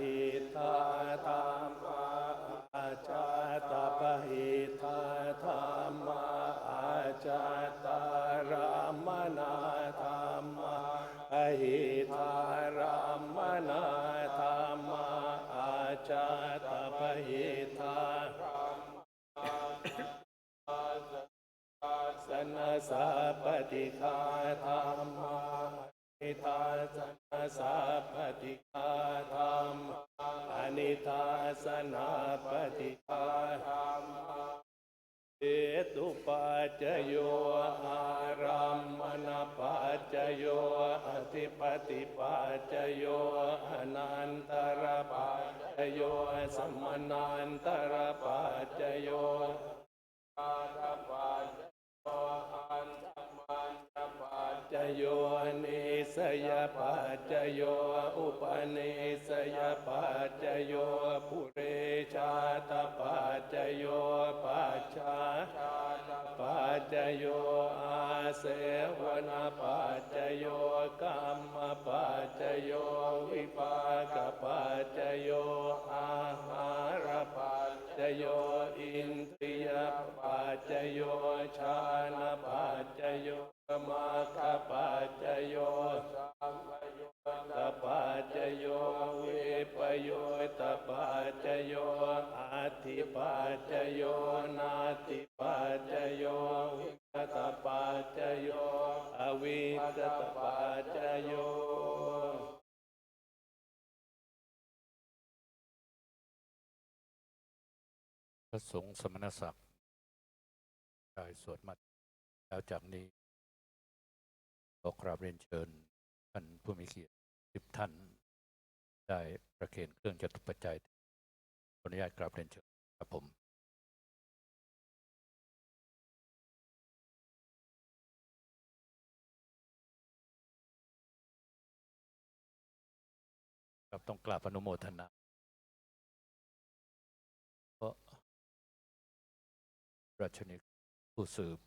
หิทาธรรมาอาจาตปหิทาธร รมาอาจาตารามนาธรรมาอหิทารามนาธรรมอาจาตปหิทาสนสาปฏิคาธรรมานิทาสนาปฏิคาธรรมเอตุปัจจโยอารัมมณปัจจโยอธิปติปัจจโยอนันตรปัจจโยสมนันตรปัจจโยอา จจโยนิสยปัจจโยอุปนิสยปัจจโยปุเรชาตปัจจโยปัจฉาปัจจโยอาเสวนปัจจโยกรรมปัจจโย มาคปัจจโยสัมปโยตปัจจโยวิปโยตปัจจโยอาทิปัจจโยนาติปัจจโยวิกตปัจจโยอวิกตปัจจโยพระสงฆ์สมณศักดิ์ได้สวดมาแล้วจากนี้ ขอกราบเรียนเชิญท่านผู้มีเกียรติสิบท่าน ได้ประเคนเครื่องจตุปัจจัยขออนุญาตกราบเรียนเชิญครับผมครับต้องกราบอนุโมทนาเพราะราชนิกผู้สืบ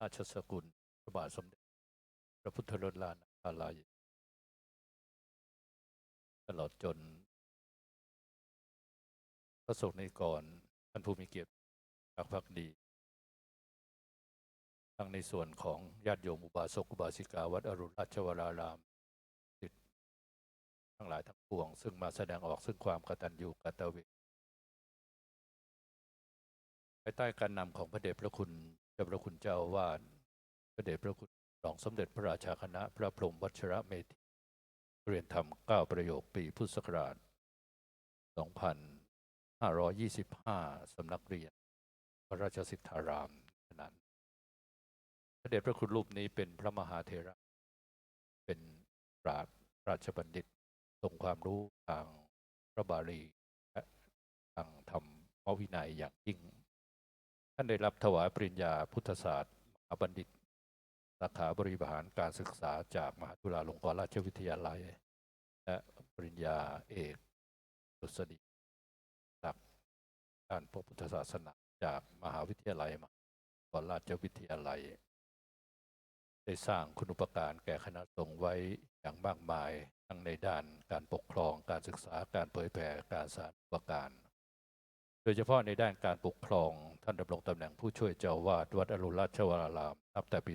ราชสกุลพระบาทสมเด็จ พระพุทธรลานคาลายตลอดจน พระสงฆ์ในิกรท่านผู้มีเกียรติรักภักดี ทั้งในส่วนของญาติโยมอุบาสกอุบาสิกาวัดอรุณราชวรารามศิษย์ทั้งหลายทั้งปวง ซึ่งมาแสดงออกซึ่งความกตัญญูกตเวภายใต้การนำของพระเดชพระคุณเจ้าพระคุณเจ้าอาวาดพระเดชพระคุณ รองสมเด็จพระราชาคณะพระพรหมวัชระเมธีเรียนธรรมเก้าประโยคปีพุทธศักราช 2525 สำนักเรียน พระราชสิทธารามนั้นพระเดชพระคุณรูปนี้เป็นพระมหาเถระ เป็นปราชราชบัณฑิตทรงความรู้ทางพระบาลีและทางธรรมวินัยอย่างยิ่ง ท่านได้รับถวายปริญญาพุทธศาสตร์มหาบัณฑิตาขาบริหารการศึกษาจากมหาจุฬาลงกรณราชวิทยาลัย และปริญญาเอกดุษฎีจากด้านพระพุทธศาสนาจากมหาวิทยาลัยมหาจุฬาราชวิทยาลัย ได้สร้างคุณูปการแก่คณะสงฆ์ไว้อย่างมากมายทั้งในด้านการปกครองการศึกษาการเผยแผ่การสานประการ โดยเฉพาะในด้านการปกครอง ท่านดำรงตำแหน่งผู้ช่วยเจ้าวาดวัดอรุณราชวราราม นับแต่ปี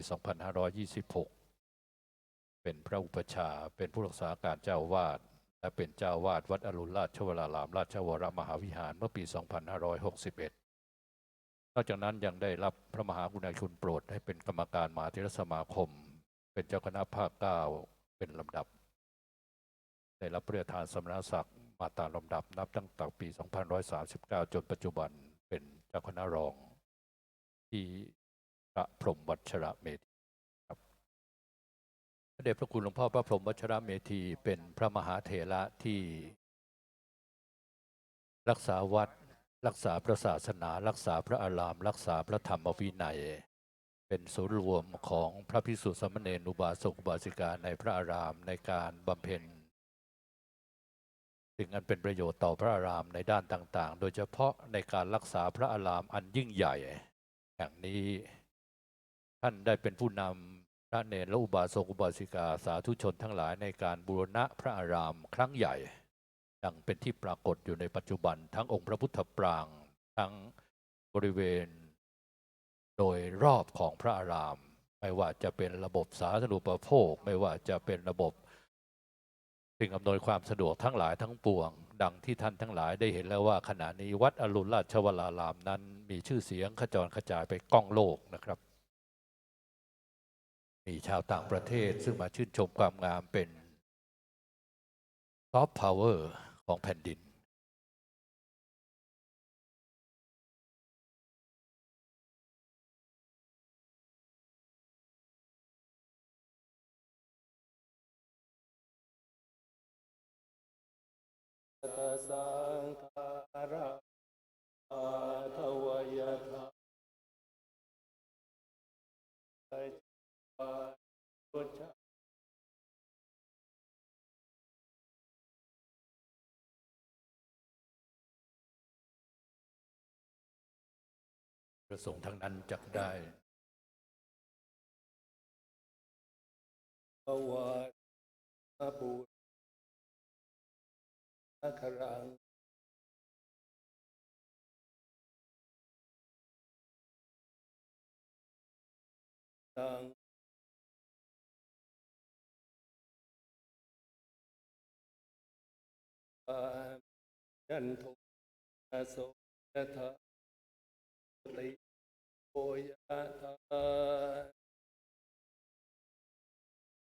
2526 เป็นพระอุปชาเป็นผู้รักษาการเจ้าวาดและเป็นเจ้าวาดวัดอรุณราชวราราม ราชวรมหาวิหารเมื่อปี 2561 นอกจากนั้นยังได้รับพระมหากรุณาธิคุณโปรดให้เป็นกรรมการมหาเถรสมาคม เป็นเจ้าคณะภาคเก้าเป็นลำดับ ได้รับเพื่อทานสมณศักดิ์มาตามลำดับนับตั้งแต่ปี2539 จนปัจจุบันเป็น เจ้าคณะรองที่พระพรหมวัชระเมธีครับพระเดชพระคุณหลวงพ่อพระพรหมวัชระเมธีเป็นพระมหาเถระที่รักษาวัด รักษาพระศาสนา รักษาพระอาราม รักษาพระธรรมวินัย เป็นศูนย์รวมของพระพิสุสมเณรอุบาสกุบาสิกาในพระอารามในการบำเพ็ญ สิ่งอันเป็นประโยชน์ต่อพระอารามในด้านต่างๆ โดยเฉพาะในการรักษาพระอารามอันยิ่งใหญ่แห่งนี้ท่านได้เป็นผู้นำพระเนรและอุบาสกอุบาสิกาสาธุชนทั้งหลายในการบูรณะพระอารามครั้งใหญ่ ดังเป็นที่ปรากฏอยู่ในปัจจุบันทั้งองค์พระพุทธปราง ทั้งบริเวณ โดยรอบของพระอาราม ไม่ว่าจะเป็นระบบสาธารณูปโภค ไม่ว่าจะเป็นระบบ สิ่งอำนวยความสะดวกทั้งหลายทั้งปวง ดังที่ท่านทั้งหลายได้เห็นแล้วว่าขณะนี้วัดอรุณราชวรารามนั้น มีชื่อเสียงขจรกระจายไปก้องโลกนะครับ มีชาวต่างประเทศซึ่งมาชื่นชมความงามเป็นซอฟต์พาวเวอร์ของแผ่นดิน สังขาราอาทวยทาปัจจาพุทธประสงค์ทั้งนั้นจักได้ภวะปุระครังตังปายันทุอาโสยทาติโอยะทาวายชันตุสาป โรอายสตุม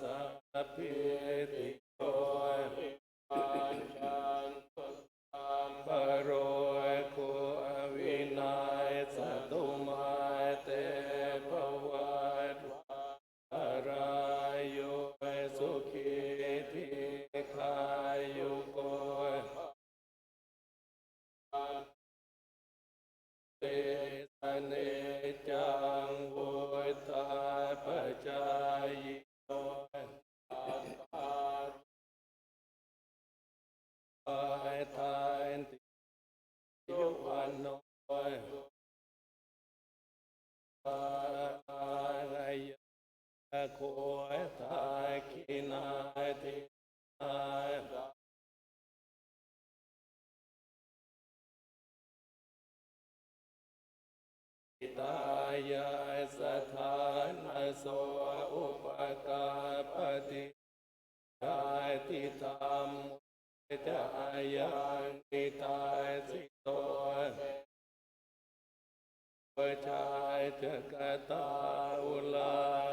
สัพพิติ ตายาสถานโสอุปตาปฏิกาติธรรมจายานิตาสิโตประชาจกตาอุลา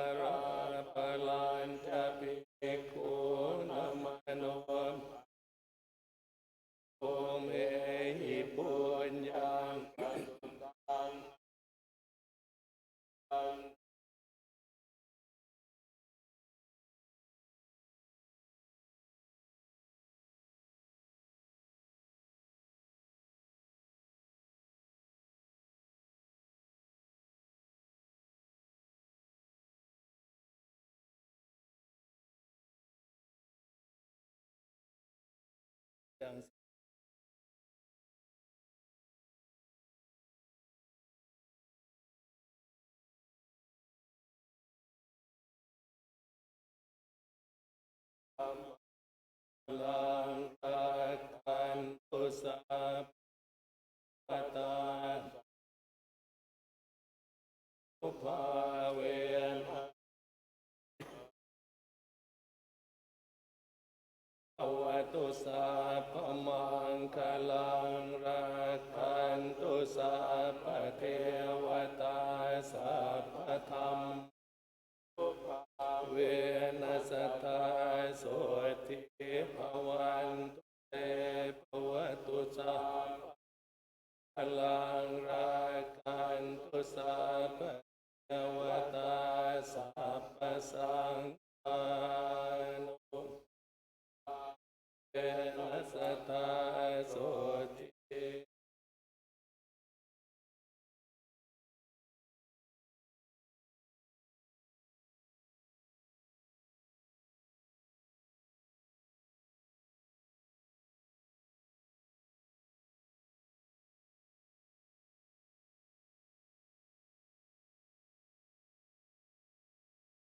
ยังลังตั สัพพสัง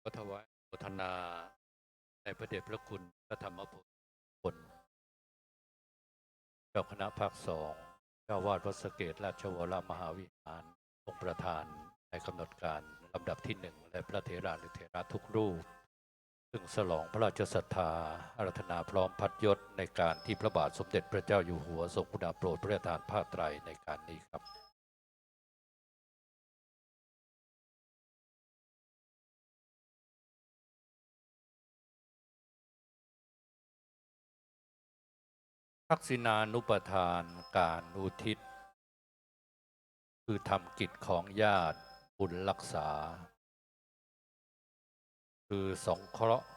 ก็ถวายโมทนาในพระเดชพระคุณพระธรรมพลเจ้าคณะภาคสองเจ้าวาดวัดสเกตราชวรมหาวิหารองค์ประธานในกำหนดการลำดับที่หนึ่งและพระเถระหรือเถระทุกรูป ซึ่งฉลองพระราชศรัทธาอารัธนาพร้อมพัดยศในการที่พระบาทสมเด็จพระเจ้าอยู่หัวทรงพระดาโปรดพระราชทานผ้าไตรในการนี้ครับ ทักษิณานุปทานการอุทิศ คือทำกิจของญาติบุญรักษา คือสงเคราะห์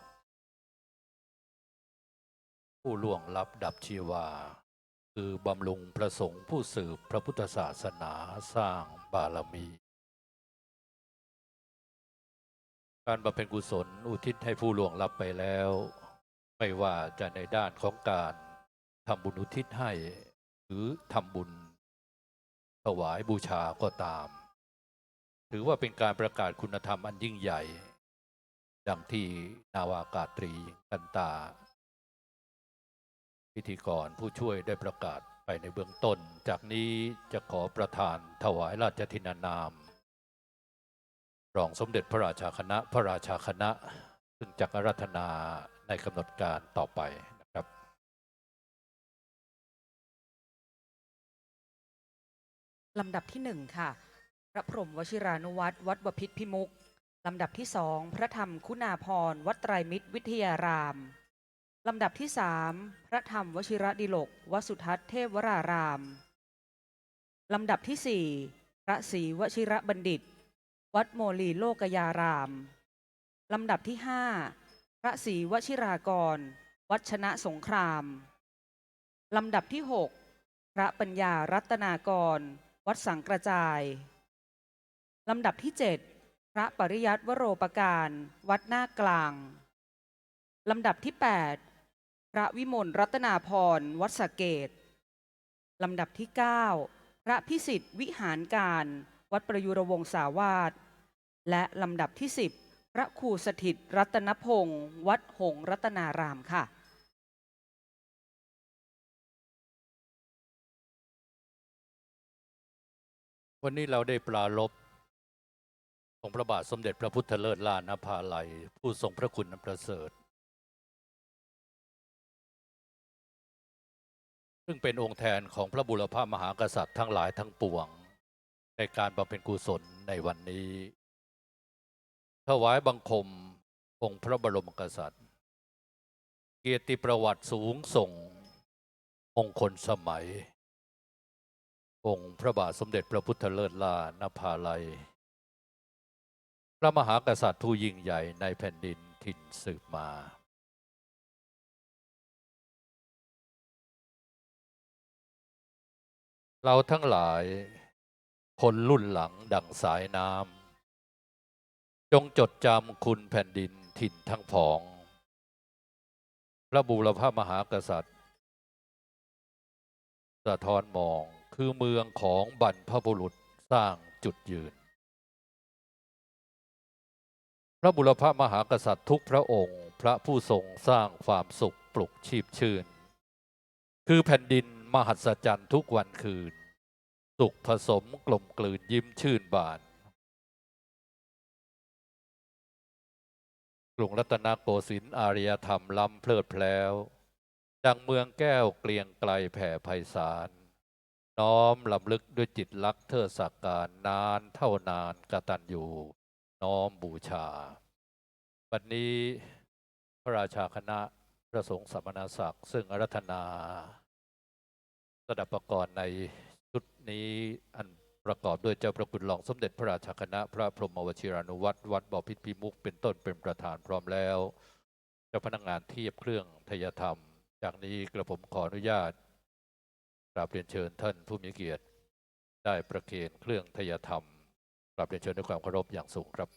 ผู้ล่วงลับดับชีวา คือบำรุงประสงค์ผู้สืบพระพุทธศาสนาสร้างบารมี การบำเพ็ญกุศลอุทิศให้ผู้ล่วงลับไปแล้ว ไม่ว่าจะในด้านของการ ทำบุญอุทิศให้ หรือทำบุญถวายบูชาก็ตาม ถือว่าเป็นการประกาศคุณธรรมอันยิ่งใหญ่ ดังที่นาวากาตรีกันตา พิธีกรผู้ช่วยได้ประกาศไปในเบื้องต้น จากนี้จะขอประทานถวายราชทินานาม รองสมเด็จพระราชาคณะพระราชาคณะ ซึ่งจะอารัธนาในกำหนดการต่อไป ลำดับที่หนึ่งค่ะ พระพรหมวชิรานุวัตรวัดบพิษพิมุกลำดับที่สองพระธรรมคุณาพรวัดไตรมิตรวิทยาราม ลำดับที่สามพระธรรมวชิระดิลกวัดสุทัศน์เทพวราราม ลำดับที่สี่พระศรีวชิระบัณฑิต วัดโมลีโลกยาราม ลำดับที่ห้าพระศรีวชิรากร วัดชนะสงคราม ลำดับที่หกพระปัญญารัตนากร วัดสังกระจายลำดับที่เจ็ดพระปริยัติวโรปการ วัดหน้ากลาง ลำดับที่แปดพระวิมลรัตนาพร วัดสเกต ลำดับที่เก้าพระพิสิทธิวิหารการ วัดประยุรวงศาวาส และลำดับที่สิบพระครูสถิตรัตนพงศ์ วัดหงรัตนารามค่ะ วันนี้เราได้ปลารบองพระบาทสมเด็จพระพุทธเลิศล้านภาลัย ผู้ทรงพระคุณอันประเสริฐ ซึ่งเป็นองค์แทนของพระบุรพามหากษัตริย์ทั้งหลายทั้งปวง ในการบำเพ็ญกุศลในวันนี้ถวายบังคมองค์พระบรมกษัตริย์ เกียรติประวัติสูงส่งมงคลสมัย องค์พระบาทสมเด็จพระพุทธเลิศล่านภาลัย พระมหากษัตริย์ผู้ยิ่งใหญ่ในแผ่นดินถิ่นสืบมา เราทั้งหลายคนรุ่นหลังดั่งสายน้ำจงจดจำคุณแผ่นดินถิ่นทั้งผอง พระบูรพามหากษัตริย์ สะท้อนมอง คือเมืองของบรรพบุรุษสร้างจุดยืน พระบุรพมหากษัตริย์ทุกพระองค์ พระผู้ทรงสร้างความสุขปลุกชีพชื่น คือแผ่นดินมหัศจรรย์ทุกวันคืน สุขผสมกลมกลืนยิ้มชื่นบานกรุงรัตนโกสินทร์อารยธรรมล้ำเพลิดเพล้ว ดังเมืองแก้วเกลียงไกลแผ่ไพศาล น้อมลำลึกด้วยจิตรักเทิดสักการนานเท่านานกตัญญูน้อมบูชาวันนี้พระราชาคณะพระสงฆ์สมณศักดิ์ซึ่งอารัธนาสดับประกรณ์ในชุดนี้อันประกอบด้วยเจ้าประคุณรองสมเด็จพระราชาคณะ พระพรหมวชิรานุวัตรวัดบ่อพิษพิมุกเป็นต้นเป็นประธานพร้อมแล้ว เจ้าพนักงานเทียบเครื่องทยธรรม จากนี้กระผมขออนุญาต กราบเรียนเชิญท่านผู้มีเกียรติ ได้ประเคนเครื่องทยธรรมกราบเรียนเชิญด้วยความเคารพอย่างสูงครับ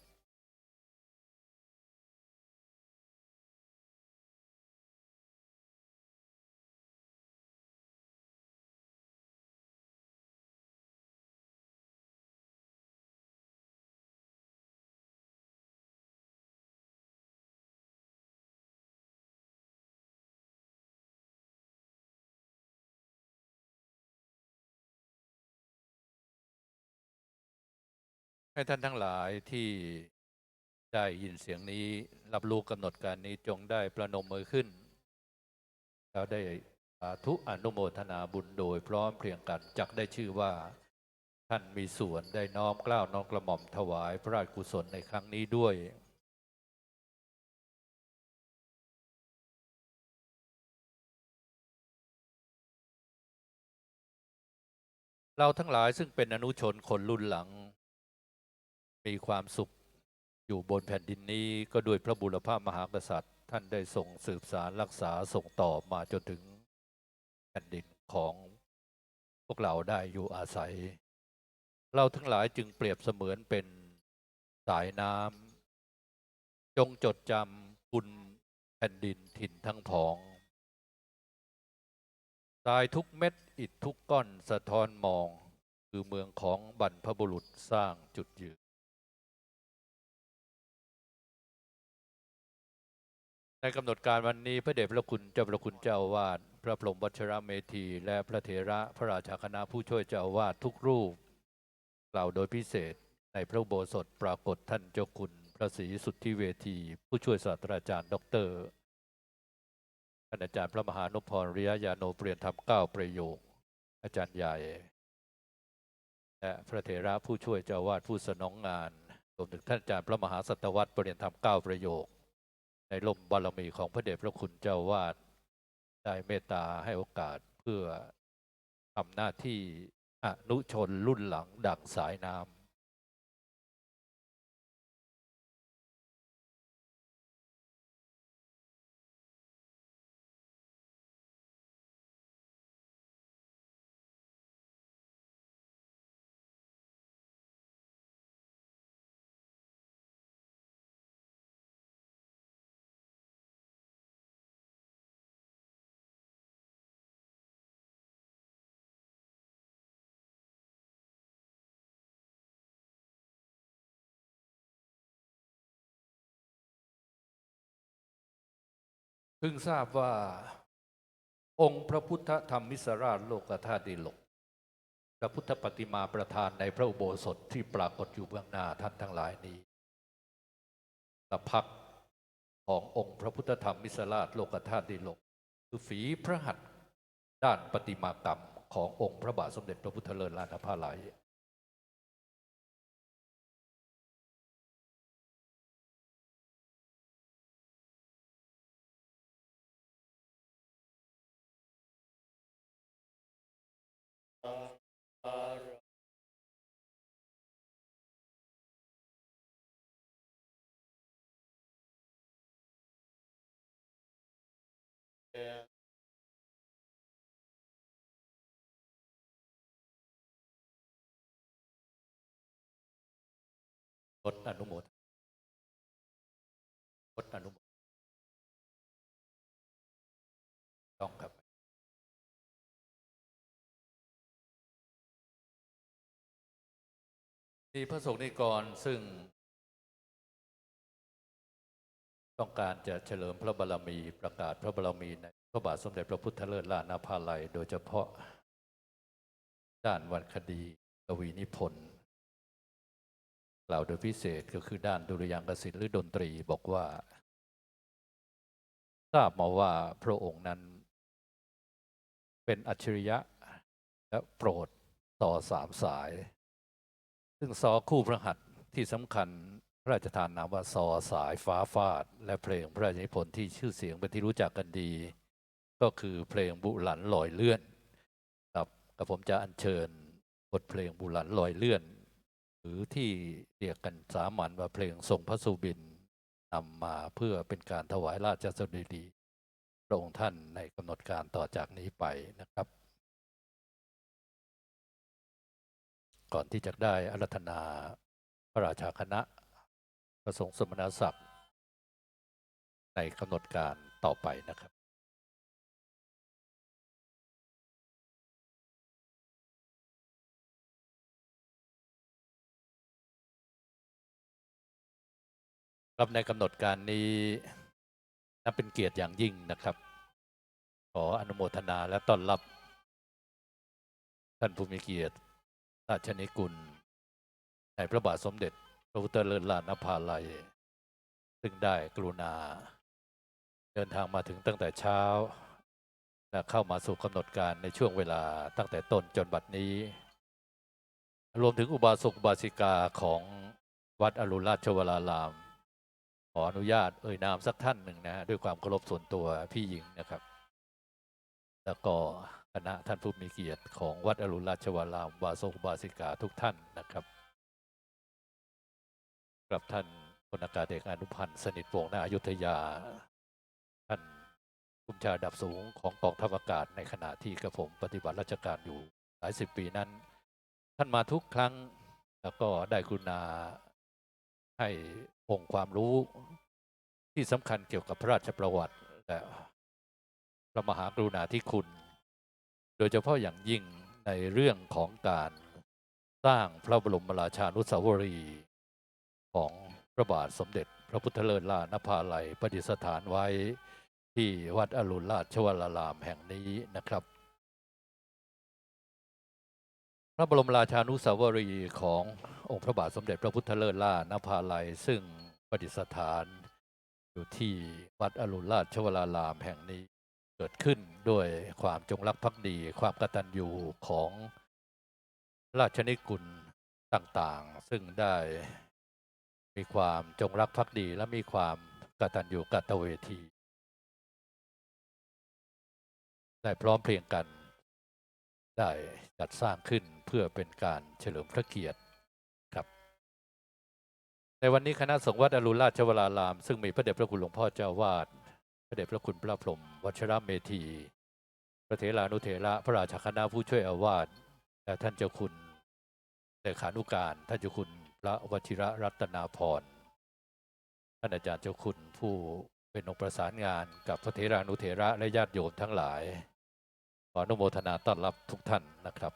ให้ท่านทั้งหลายที่ได้ยินเสียงนี้ รับรู้กำหนดการนี้จงได้ประนมมือขึ้น แล้วได้สาธุอนุโมทนาบุญโดยพร้อมเพรียงกันจักได้ชื่อว่า ท่านมีส่วนได้น้อมกล้าวน้อมกระหม่อมถวายพระราชกุศลในครั้งนี้ด้วยเราทั้งหลายซึ่งเป็นอนุชนคนรุ่นหลัง มีความสุขอยู่บนแผ่นดินนี้ก็ด้วยพระบุรพามหากษัตริย์ ท่านได้ทรงสืบสารรักษาส่งต่อมาจนถึงแผ่นดินของพวกเราได้อยู่อาศัย เราทั้งหลายจึงเปรียบเสมือนเป็นสายน้ำจงจดจำคุณแผ่นดินถิ่นทั้งผองทรายทุกเม็ดอิฐทุกก้อนสะท้อนมอง คือเมืองของบรรพบุรุษสร้างจุดยืน ในกำหนดการวันนี้พระเดชพระคุณเจ้าพระคุณเจ้าวาสพระพรหมวัชรเมธี และพระเถระพระราชาคณะผู้ช่วยเจ้าวาสทุกรูป กล่าวโดยพิเศษในพระโบสถปรากฏท่านเจ้าคุณ พระศรีสุทธิเวที ผู้ช่วยศาสตราจารย์ดอกเตอรท่านอาจารย์พระมหานพรริยญาโนเปลี่ยนธรรมเก้าประโยค อาจารย์ใหญ่ และพระเถระผู้ช่วยเจ้าวาสผู้สนองงานรวมถึงท่านอาจารย์พระมหาสัตวัตรเปลี่ยนธรรมเก้าประโยค ในลมบารมีของพระเดชพระคุณเจ้าวาดได้เมตตาให้โอกาสเพื่อทำหน้าที่อนุชนรุ่นหลังดังสายน้ำ เพิ่งทราบว่าองค์พระพุทธธรรมมิสราชโลกธาตุดิลก พระพุทธปฏิมาประธานในพระอุโบสถที่ปรากฏอยู่เบื้องหน้าท่านทั้งหลายนี้สพักขององค์พระพุทธธรรมมิสราชโลกธาตุดิลก คือฝีพระหัตถ์ด้านปฏิมากรรมขององค์พระบาทสมเด็จพระพุทธเลิศลานภาลัย ดอนุโมทลดอนุโมทต้องครับมีพระสงฆ์นิกรซึ่ง ต้องการจะเฉลิมพระบารมีประกาศพระบารมีในพระบาทสมเด็จพระพุทธเลิศลานาภาลัย โดยเฉพาะด้านวรรณคดีกวีนิพนธ์ กล่าวโดยพิเศษก็คือด้านดุริยางคศิลป์หรือดนตรีบอกว่า ทราบมาว่าพระองค์นั้นเป็นอัจฉริยะและโปรดต่อสามสาย ซึ่งซอคู่พระหัตถ์ที่สำคัญพระราชทานนามว่าซอสายฟ้าฟาด และเพลงพระราชนิพนธ์ที่ชื่อเสียงเป็นที่รู้จักกันดี ก็คือเพลงบุหลันลอยเลื่อน ครับกับผมจะอัญเชิญบทเพลงบุรันลอยเลื่อน หรือที่เรียกกันสามัญว่าเพลงทรงพระสุบินนำมาเพื่อเป็นการถวายราชสดุดีพระองค์ท่านในกำหนดการต่อจากนี้ไปนะครับ ก่อนที่จะได้อารัธนาพระราชาคณะพระสงฆ์สมณศักดิ์ในกำหนดการต่อไปนะครับ ครับในกำหนดการนี้นับเป็นเกียรติอย่างยิ่งนะครับ ขออนุโมทนาและต้อนรับ ท่านผู้มีเกียรติราชนิกุลในพระบาทสมเด็จ พระพุทธเลิศลานภาลัย ซึ่งได้กรุณา เดินทางมาถึงตั้งแต่เช้า และเข้ามาสู่กำหนดการในช่วงเวลาตั้งแต่ต้นจนบัดนี้ รวมถึงอุบาสกอุบาสิกาของวัดอรุณราชวราราม ขออนุญาตเอ่ยนามสักท่านหนึ่งนะฮะด้วยความเคารพส่วนตัวพี่หญิงนะครับ แล้วก็คณะท่านผู้มีเกียรติของวัดอรุณราชวรารามวาสกอุบาสิกาทุกท่านนะครับกับท่านพลอากาศเอกอนุพันธ์สนิทวงศ์นาอยุธยา ท่านผู้ชาดับสูงของกองทัพอากาศในขณะที่กระผมปฏิบัติราชการอยู่หลายสิบปีนั้น ท่านมาทุกครั้งแล้วก็ได้กรุณาให้ องค์ความรู้ที่สำคัญเกี่ยวกับพระราชประวัติและพระมหากรุณาธิคุณ โดยเฉพาะอย่างยิ่งในเรื่องของการสร้างพระบรมราชานุสาวรีย์ของพระบาทสมเด็จ พระพุทธเลิศลานภาลัยประดิษฐานไว้ที่วัดอรุณราชวรารามแห่งนี้นะครับ ระบรมราชานุสาวรีย์ขององค์พระบาทสมเด็จพระพุทธเลิศล่านภาลัย ซึ่งประดิษฐานอยู่ที่วัดอรุณราชวรารามแห่งนี้เกิดขึ้นด้วยความจงรักภักดี ความกตัญญูของราชนิกุลต่างๆ ซึ่งได้มีความจงรักภักดีและมีความกตัญญูกตเวที ได้พร้อมเพรียงกัน ได้จัดสร้างขึ้นเพื่อเป็นการเฉลิมพระเกียรติครับ ในวันนี้คณะสงฆ์วัดอรุณราชวราราม ซึ่งมีพระเดชพระคุณหลวงพ่อเจ้าวาดพระเดชพระคุณพระพรหมวัชรเมธี พระเถรานุเถระพระราชาคณะผู้ช่วยอาวาสและท่านเจ้าคุณเลขานุการท่านเจ้าคุณพระวชิระรัตนาพรท่านอาจารย์เจ้าคุณผู้เป็นองค์ประสานงานกับพระเถรานุเถระและญาติโยมทั้งหลาย ออนุโมทนาต้อนรับทุกท่านนะครับ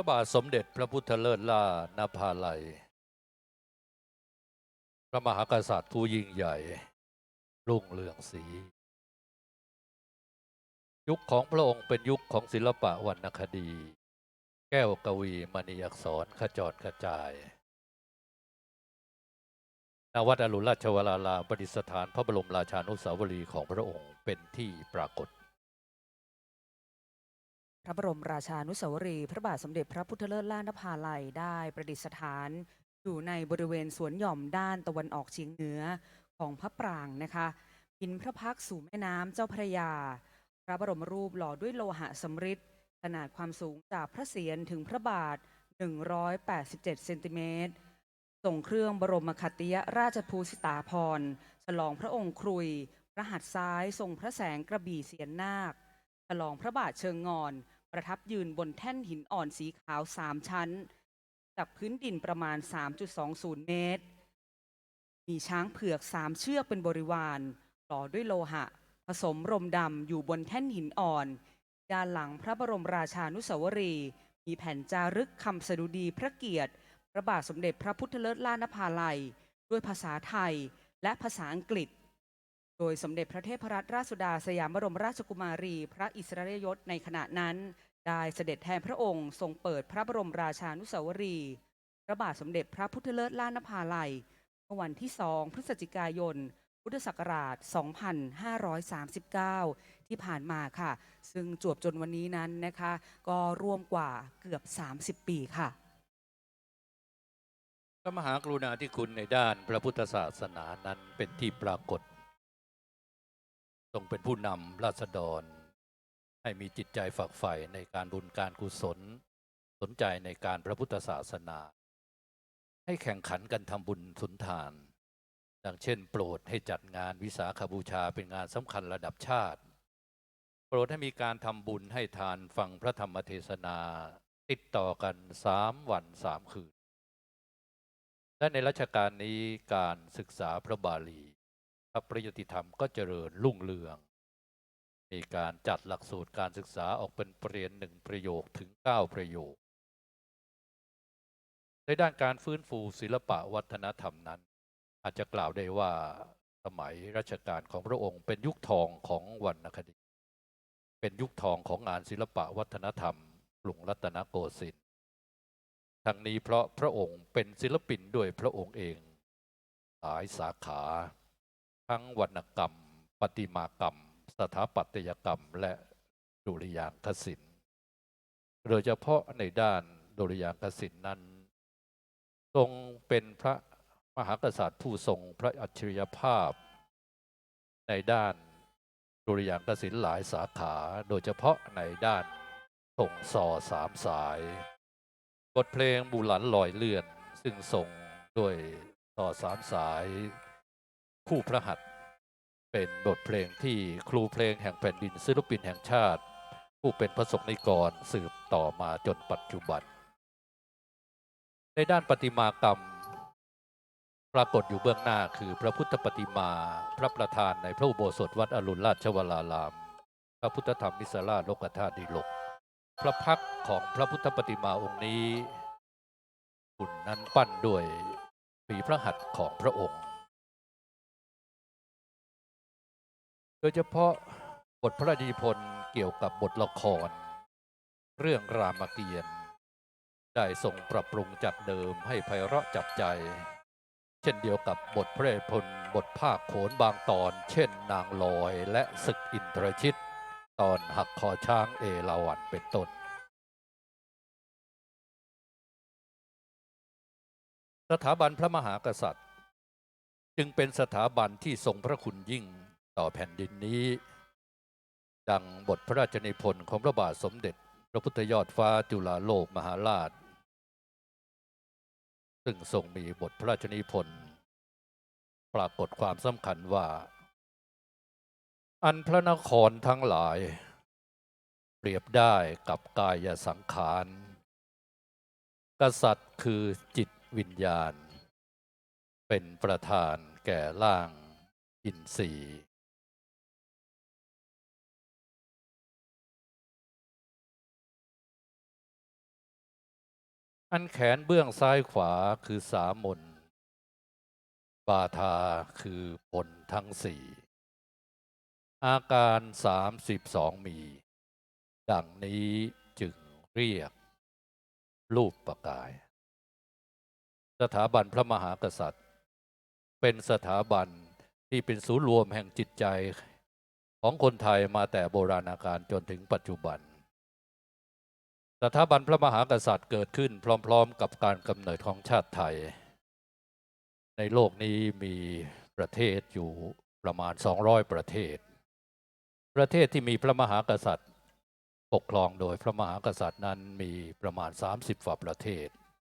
ระบาทสมเด็จพระพุทธเลิศล่านภาลัย พระมหากษัตริย์ผู้ยิ่งใหญ่ รุ่งเรืองศรียุคของพระองค์เป็นยุคของศิลปะวรรณคดี แก้วกวีมณีอักษรขจรกระจายณวัดอรุณราชวรารามประดิษฐานพระบรมราชานุสาวรีย์ของพระองค์เป็นที่ปรากฏ พระบรมราชานุสาวรีย์พระบาทสมเด็จพระพุทธเลิศล่านภาลัยได้ประดิษฐาน อยู่ในบริเวณสวนหย่อมด้านตะวันออกเฉียงเหนือของพระปรางนะคะพินพระพักสู่แม่น้ำเจ้าพระยา พระบรมรูปหล่อด้วยโลหะสำริดขนาดความสูงจากพระเศียรถึงพระบาท 187 เซนติเมตรส่งเครื่องบรมคติยราชภูสิตาภรฉลองพระองค์ครุย พระหัตถ์ซ้ายทรงพระแสงกระบี่เสียนนาค ฉลองพระบาทเชิงงอน ประทับยืนบนแท่นหินอ่อนสีขาวสามชั้น จากพื้นดินประมาณ 3.20 เมตร มีช้างเผือกสามเชือกเป็นบริวารหล่อด้วยโลหะ ผสมรมดำอยู่บนแท่นหินอ่อน ด้านหลังพระบรมราชานุสาวรีย์มีแผ่นจารึกคำสดุดีพระเกียรติ พระบาทสมเด็จพระพุทธเลิศล่านภาลัย ด้วยภาษาไทยและภาษาอังกฤษ โดยสมเด็จพระเทพรัตนราชสุดาสยามบรมราชกุมารี พระอิสริยยศในขณะนั้น ได้เสด็จแทนพระองค์ทรงเปิดพระบรมราชานุสาวรีย์พระบาทสมเด็จพระพุทธเลิศล้านนภาลัยเมื่อวันที่2พฤศจิกายน พุทธศักราช 2539 ที่ผ่านมาค่ะ ซึ่งจวบจนวันนี้นั้นนะคะ ก็ร่วมกว่าเกือบ 30 ปีค่ะ พระมหากรุณาธิคุณในด้านพระพุทธศาสนานั้นเป็นที่ปรากฏ ทรงเป็นผู้นำราษฎร ให้มีจิตใจฝักใฝ่ในการบุญการกุศล สนใจในการพระพุทธศาสนา ให้แข่งขันกันทำบุญสุนทาน ดังเช่น โปรดให้จัดงานวิสาขบูชาเป็นงานสำคัญระดับชาติ โปรดให้มีการทำบุญให้ทานฟังพระธรรมเทศนา ติดต่อกันสามวันสามคืนและในรัชกาลนี้การศึกษาพระบาลี พระประยุติธรรมก็เจริญรุ่งเรือง มีการจัดหลักสูตรการศึกษาออกเป็นประเรียนหนึ่งประโยคถึง 9 ประโยค ในด้านการฟื้นฟูศิลปะวัฒนธรรมนั้น อาจจะกล่าวได้ว่าสมัยรัชกาลของพระองค์เป็นยุคทองของวรรณคดี เป็นยุคทองของงานศิลปะวัฒนธรรมกรุงรัตนโกสินทร์ทั้งนี้เพราะพระองค์เป็นศิลปินด้วยพระองค์เอง หลายสาขา ทั้งวรรณกรรมประติมากรรม สถาปัตยกรรม และดุริยางคศิลป์โดยเฉพาะในด้านดุริยางคศิลป์นั้น ทรงเป็นพระมหากษัตริย์ผู้ทรงพระอัจฉริยภาพ ในด้านดุริยางคศิลป์หลายสาขา โดยเฉพาะในด้านทงซอสามสาย บทเพลงบุหลันลอยเลื่อน ซึ่งส่งด้วยต่อสามสาย คู่พระหัตเป็นบทเพลงที่ครูเพลงแห่งแผ่นดินศิลปินแห่งชาติ ผู้เป็นพระสงฆ์นิกรสืบต่อมาจนปัจจุบัน ในด้านประติมากรรม ปรากฏอยู่เบื้องหน้าคือพระพุทธปฏิมาพระประธานในพระอุโบสถวัดอรุณราชวราราม พระพุทธธรรมมิสราชโลกธาตุดีลก พระพักของพระพุทธปฏิมาองค์นี้หุ่นนั้นปั้นด้วยฝีพระหัตถ์ของพระองค์ โดยเฉพาะบทพระราชนิพนธ์เกี่ยวกับบทละคร เรื่องรามเกียรติ์ได้ทรงปรับปรุงจากเดิมให้ไพเราะจับใจ เช่นเดียวกับบทพระราชนิพนธ์บทภาคโขนบางตอน เช่นนางลอยและศึกอินทรชิต ตอนหักคอช้างเอราวัณเป็นต้นสถาบันพระมหากษัตริย์ จึงเป็นสถาบันที่ทรงพระคุณยิ่ง ต่อแผ่นดินนี้ ดังบทพระราชนิพนธ์ของพระบาทสมเด็จ พระพุทธยอดฟ้าจุฬาโลกมหาราช ซึ่งทรงมีบทพระราชนิพนธ์ปรากฏความสำคัญว่า อันพระนครทั้งหลาย เปรียบได้กับกายสังขาร กษัตริย์คือจิตวิญญาณ เป็นประธานแก่ร่างอินทรีย์ อันแขนเบื้องซ้ายขวาคือสามนบาทาคือผลทั้งสี่อาการสามสิบสองมี ดังนี้จึงเรียก รูปประกาย สถาบันพระมหากษัตริย์ เป็นสถาบันที่เป็นศูนย์รวมแห่งจิตใจของคนไทยมาแต่โบราณกาลจนถึงปัจจุบัน สถาบันพระมหากษัตริย์เกิดขึ้นพร้อมๆ กับการกำเนิดของชาติไทย ในโลกนี้มีประเทศอยู่ประมาณ 200 ประเทศ ประเทศที่มีพระมหากษัตริย์ ปกครองโดยพระมหากษัตริย์นั้นมีประมาณ 30ฝ่าประเทศ